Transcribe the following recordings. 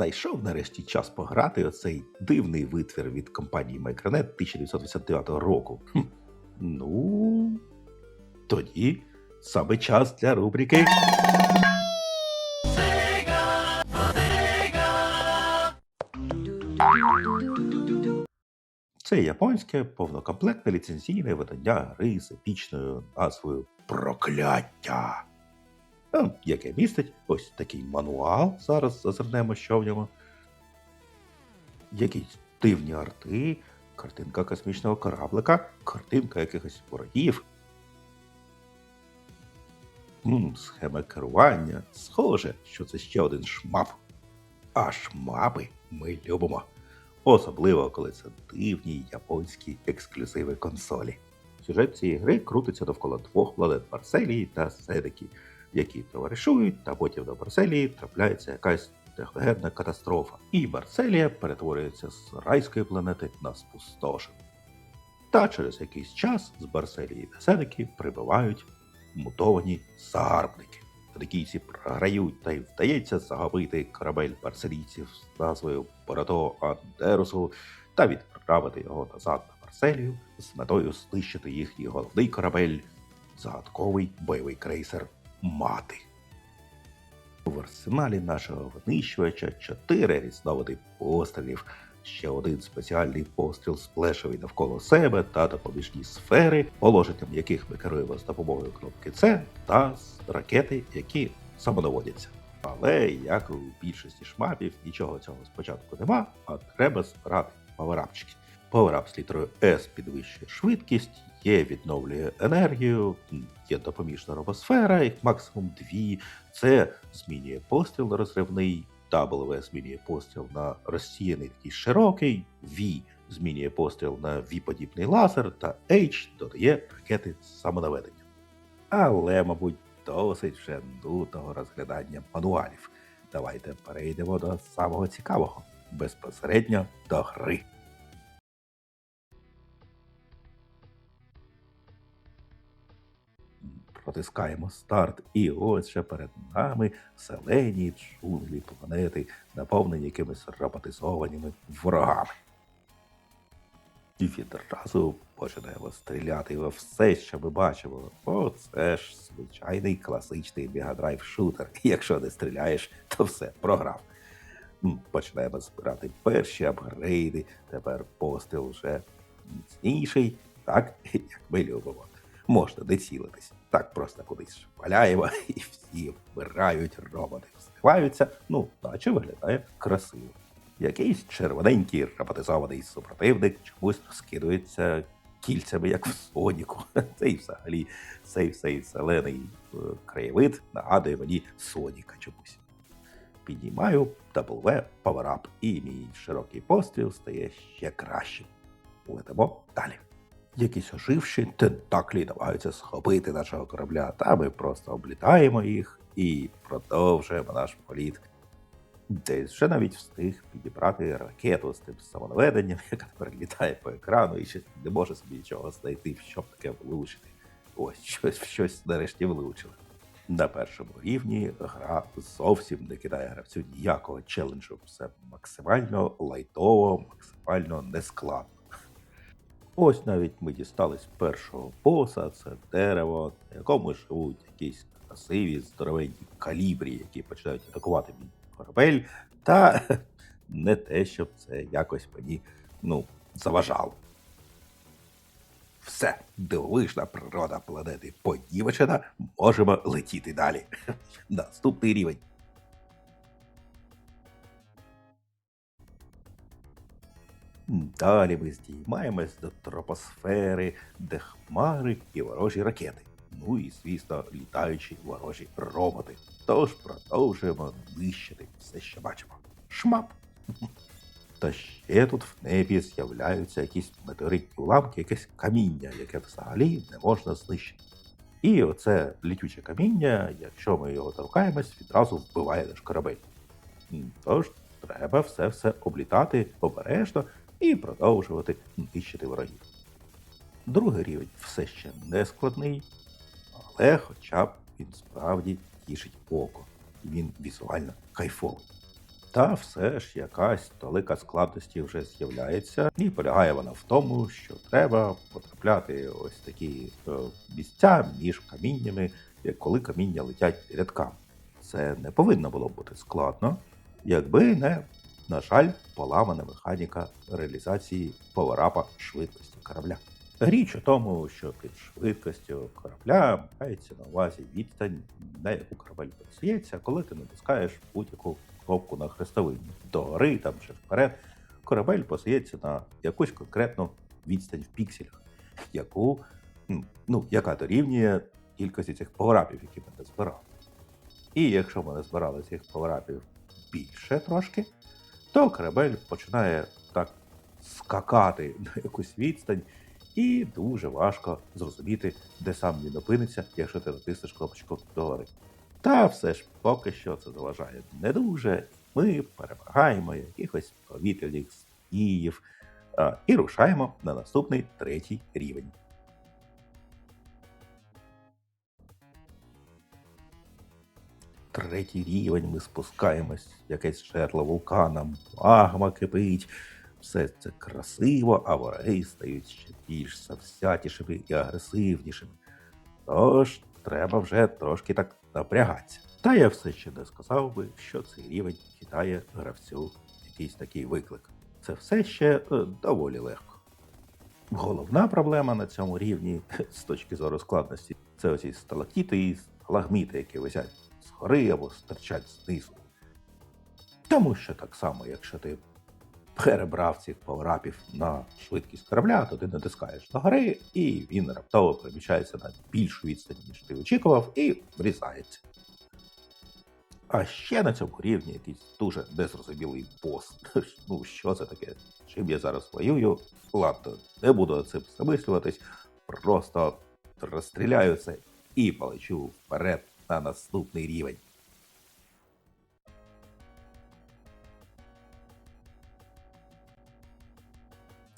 Найшов нарешті час пограти оцей дивний витвір від компанії Micronet 1989 року. Хм. Ну, тоді саме час для рубрики. Це японське повнокомплектне ліцензійне видання гри з епічною назвою Прокляття, яке містить ось такий мануал. Зараз зазирнемо, що в ньому. Якісь дивні арти, картинка космічного кораблика, картинка якихось ворогів. Схема керування. Схоже, що це ще один шмап. А шмапи ми любимо. Особливо, коли це дивні японські ексклюзиви консолі. Сюжет цієї гри крутиться довкола двох планет Марселії та Седекі, які товаришують, та потім до Марселії трапляється якась техногенна катастрофа, і Марселія перетворюється з райської планети на спустошену. Та через якийсь час з Марселії та Седекі прибувають мутовані загарбники. Федикійці програють та й вдається загубити корабель марселійців з назвою Бородо Андерусу та відправити його назад на Марселію з метою знищити їхній головний корабель загадковий бойовий крейсер Мати. В арсеналі нашого винищувача чотири різновиди пострілів, ще один спеціальний постріл сплешовий навколо себе та допоміжні сфери, положенням яких ми керуємо з допомогою кнопки С та ракети, які самонаводяться. Але як у більшості шмапів, нічого цього спочатку нема, а треба збирати паверапчики. Паверап з літерою S підвищує швидкість, Є відновлює енергію, є допоміжна робосфера, їх максимум дві. Це змінює постріл на розривний, W змінює постріл на розсіяний такий широкий, V змінює постріл на V-подібний лазер, та H додає ракети з самонаведенням. Але, мабуть, досить вже нудного розглядання мануалів. Давайте перейдемо до самого цікавого безпосередньо до гри. Протискаємо старт, і ось ще перед нами зелені джунглі планети, наповнені якимись роботизованими ворогами. І відразу починаємо стріляти во все, що ми бачимо. О, це ж звичайний класичний мегадрайв шутер. Якщо не стріляєш, то все програв. Починаємо збирати перші апгрейди. Тепер постріл вже міцніший, так як ми любимо. Можна не цілитись. Так просто кудись валяємо, і всі вмирають, роботи взриваються. Ну, наче виглядає красиво. Якийсь червоненький роботизований супротивник чомусь розкидується кільцями, як в Соніку. Цей взагалі цей цей зелений е, краєвид нагадує мені Соніка чомусь. Піднімаю W Power-Up, і мій широкий постріл стає ще кращим. Летимо далі. Якісь оживші тентаклі намагаються схопити нашого корабля, та ми просто облітаємо їх і продовжуємо наш політ. Десь вже навіть встиг підібрати ракету з тим самонаведенням, яка тепер літає по екрану і ще не може собі нічого знайти, щоб таке влучити. Ось щось щось нарешті влучили. На першому рівні гра зовсім не кидає гравцю ніякого челенджу. Все максимально лайтово, максимально нескладно. Ось навіть ми дістались першого боса, це дерево, на якому живуть якісь красиві, здоровенні калібрі, які починають атакувати мій корабель, та не те, щоб це якось мені ну, заважало. Все, дивовижна природа планети понівечена, можемо летіти далі. Наступний рівень. Далі ми здіймаємось до тропосфери, де хмари і ворожі ракети. Ну і, звісно, літаючі ворожі роботи. Тож продовжуємо нищити все, що бачимо. Шмап! Та ще тут в небі з'являються якісь метеоритні уламки, якесь каміння, яке взагалі не можна знищити. І оце літюче каміння, якщо ми його торкаємось, відразу вбиває наш корабель. Тож треба все все облітати обережно і продовжувати нищити ворогів. Другий рівень все ще не складний, але хоча б він справді тішить око, і він візуально кайфовий. Та все ж якась толика складності вже з'являється, і полягає вона в тому, що треба потрапляти ось такі е, місця між каміннями, коли каміння летять рядками. Це не повинно було бути складно, якби не, на жаль, поламана механіка реалізації паверапа швидкості корабля. Річ у тому, що під швидкістю корабля мається на увазі відстань, на яку корабель посується, коли ти натискаєш будь-яку кнопку на хрестовині. Догори там чи вперед, корабель посується на якусь конкретну відстань в пікселях, яку, ну, яка дорівнює кількості цих паверапів, які ми не збирали. І якщо ми не збирали цих паверапів більше трошки, то корабель починає так скакати на якусь відстань, і дуже важко зрозуміти, де сам він опиниться, якщо ти натиснеш кнопочку догори. Та все ж поки що це заважає не дуже. Ми перемагаємо якихось повітряних зміїв і рушаємо на наступний третій рівень. Третій рівень ми спускаємось, якесь жерло вулкана, магма кипить. Все це красиво, а вороги стають ще більш завзятішими і агресивнішими. Тож треба вже трошки так напрягатися. Та я все ще не сказав би, що цей рівень кидає гравцю якийсь такий виклик. Це все ще е, доволі легко. Головна проблема на цьому рівні з точки зору складності це оці сталактіти і сталагміти, які висять згори або стирчать знизу. Тому що так само, якщо ти перебрав цих паверапів на швидкість корабля, то ти натискаєш на гори, і він раптово переміщається на більшу відстань, ніж ти очікував, і врізається. А ще на цьому рівні якийсь дуже незрозумілий бос. Ну, що це таке? Чим я зараз воюю? Ладно, не буду цим замислюватись, просто розстріляю це і полечу вперед на наступний рівень.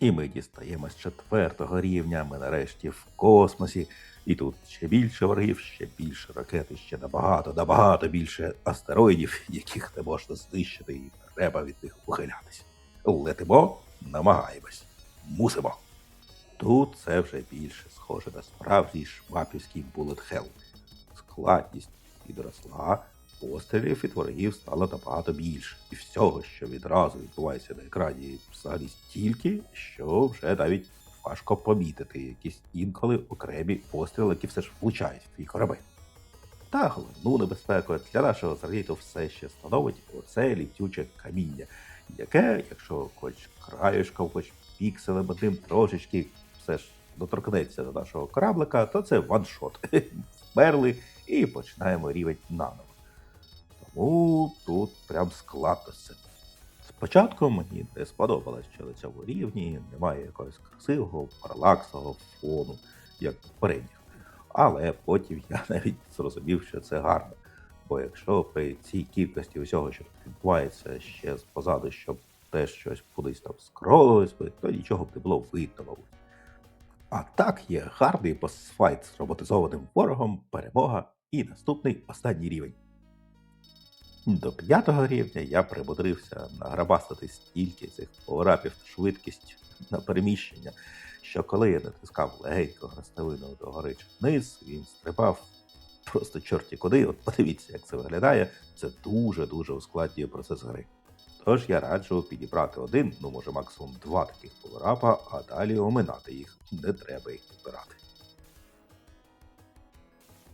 І ми дістаємо з четвертого рівня, ми нарешті в космосі, і тут ще більше ворогів, ще більше ракет, і ще набагато, набагато більше астероїдів, яких не можна знищити, і треба від них ухилятися. Летимо, намагаємось, мусимо. Тут це вже більше схоже на справжній bullet hell. Складність підросла, пострілів від ворогів стало набагато більше. І всього, що відразу відбувається на екрані, взагалі стільки, що вже навіть важко помітити якісь інколи окремі постріли, які все ж влучають в твій корабель. Та головну небезпеку для нашого зриту все ще становить оце літюче каміння, яке, якщо хоч краюшком, хоч пікселем одним трошечки все ж доторкнеться до нашого кораблика, то це ваншот. Вмерли і починаємо рівень наново. Тому тут прям складно з. Спочатку мені не сподобалось, що на цьому рівні немає якогось красивого паралаксового фону, як попередніх. Але потім я навіть зрозумів, що це гарно. Бо якщо при цій кількості усього, що тут відбувається ще позаду, щоб теж щось кудись там скролилось то нічого б не було видно, мабуть. А так є гарний босфайт з роботизованим ворогом, перемога і наступний останній рівень. До п'ятого рівня я примудрився награбастити стільки цих поворапів та швидкість на переміщення, що коли я натискав легенько хрестовину до гори чи вниз, він стрибав просто чорті куди. От подивіться, як це виглядає. Це дуже-дуже ускладнює процес гри. Тож я раджу підібрати один, ну може максимум два таких поворапа, а далі оминати їх. Не треба їх підбирати.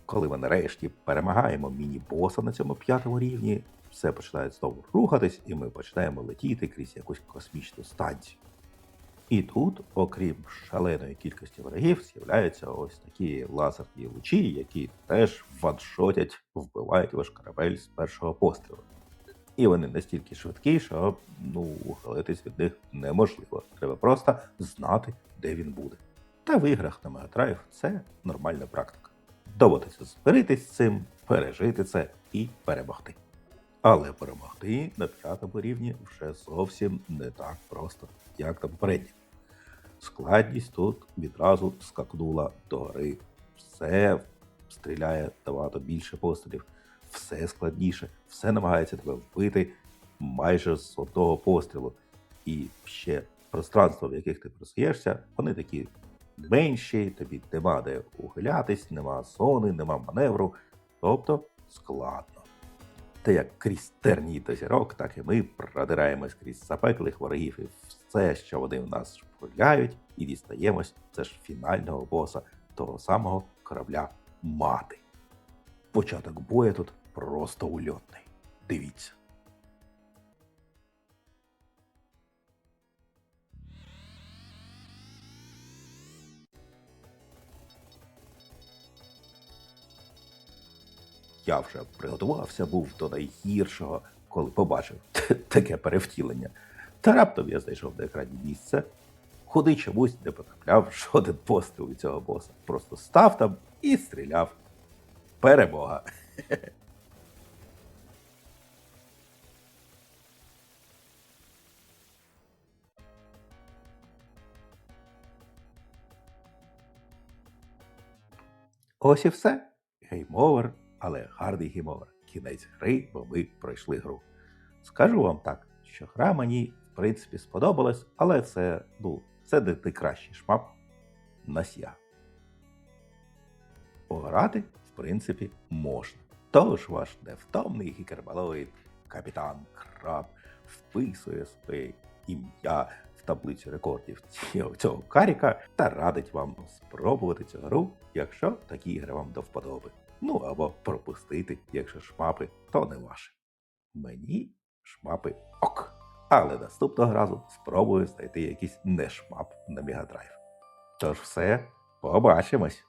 Коли ми нарешті перемагаємо міні-боса на цьому п'ятому рівні, все починає знову рухатись, і ми починаємо летіти крізь якусь космічну станцію. І тут, окрім шаленої кількості ворогів, з'являються ось такі лазерні лучі, які теж ваншотять, вбивають ваш корабель з першого пострілу. І вони настільки швидкі, що ну, ухилитись від них неможливо. Треба просто знати, де він буде. Та в іграх на Мегадрайв це нормальна практика. Доводиться змиритись з цим, пережити це і перемогти. Але перемогти на п'ятому рівні вже зовсім не так просто, як на попередніх. Складність тут відразу скакнула до. Все стріляє набагато більше пострілів, все складніше, все намагається тебе вбити. майже з одного пострілу. І ще пространство, в яких ти просуєшся, вони такі менші, тобі нема де ухилятись, нема зони, нема маневру, тобто складно. Та як крізь терній зірок, так і ми продираємось крізь запеклих ворогів і все, що вони в нас шпуляють, і дістаємось це ж фінального боса, того самого корабля мати. Початок бою тут просто ульотний. Дивіться. Я вже приготувався був до найгіршого, коли побачив таке перевтілення. Та раптом я знайшов на екрані місце, куди чомусь не потрапляв жоден постріл від цього боса. Просто став там і стріляв. Перемога. Ось і все. Гейм-овер, але гарний гейм-овер. Кінець гри, бо ми пройшли гру. Скажу вам так, що гра мені, в принципі, сподобалась, але це, ну, це не найкращий шмап на ся. Пограти, в принципі, можна. Тож ваш невтомний гікербалоїд капітан Краб вписує своє ім'я таблицю рекордів цього, каріка та радить вам спробувати цю гру, якщо такі ігри вам до вподоби. Ну або пропустити, якщо шмапи, то не ваше. Мені шмапи ок. Але наступного разу спробую знайти якийсь не шмап на Мегадрайв. Тож все, побачимось!